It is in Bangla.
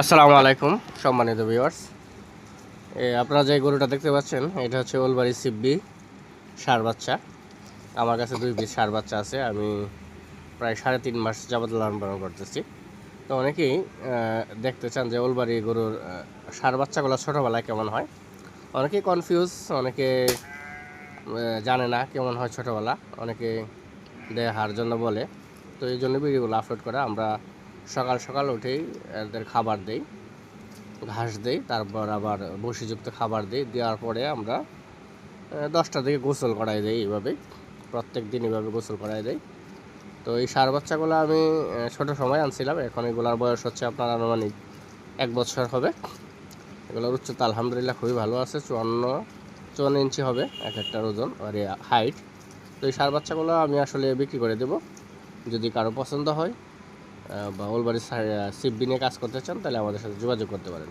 আসসালামু আলাইকুম, সম্মানিত ভিউয়ার্স আপনারা যে গরুটা দেখতে পাচ্ছেন, এটা হচ্ছে ওলবাড়ি সিব্বি সার বাচ্চা। আমার কাছে দুই পিস সার বাচ্চা আছে, আমি প্রায় সাড়ে তিন মাস যাবত লালন পালন করতেছি। তো অনেকেই দেখতে চান যে ওলবাড়ি গরুর সার বাচ্চাগুলো ছোটোবেলায় কেমন হয়। অনেকেই কনফিউজ অনেকে জানে না কেমন হয় ছোটোবেলা। অনেকে দেখার জন্য বলে। তো এই জন্য ভিডিওগুলো আপলোড করা আমরা সকাল সকাল উঠেই এদের খাবার দেই, ঘাস দেই, তারপর আবার বসিযুক্ত খাবার দিই, দেওয়ার পরে আমরা দশটা থেকে গোসল করাই দেই এইভাবে প্রত্যেক দিন এইভাবে গোসল করাই দেই। তো এই সার বাচ্চাগুলো আমি ছোট সময় আনছিলাম, এখন এগুলোর বয়স হচ্ছে আপনার আনুমানিক এক বছর হবে। এগুলোর উচ্চতা আলহামদুলিল্লাহ খুবই ভালো আছে, চুয়ান্ন চুয়ান্ন ইঞ্চি হবে এক একটার ওজন আর হাইট। তো এই সার বাচ্চাগুলো আমি আসলে বিক্রি করে দেবো, যদি কারও পছন্দ হয়। বা ওলবাড়ি নিয়ে কাজ করতে চান তাহলে আমাদের সাথে যোগাযোগ করতে পারেন।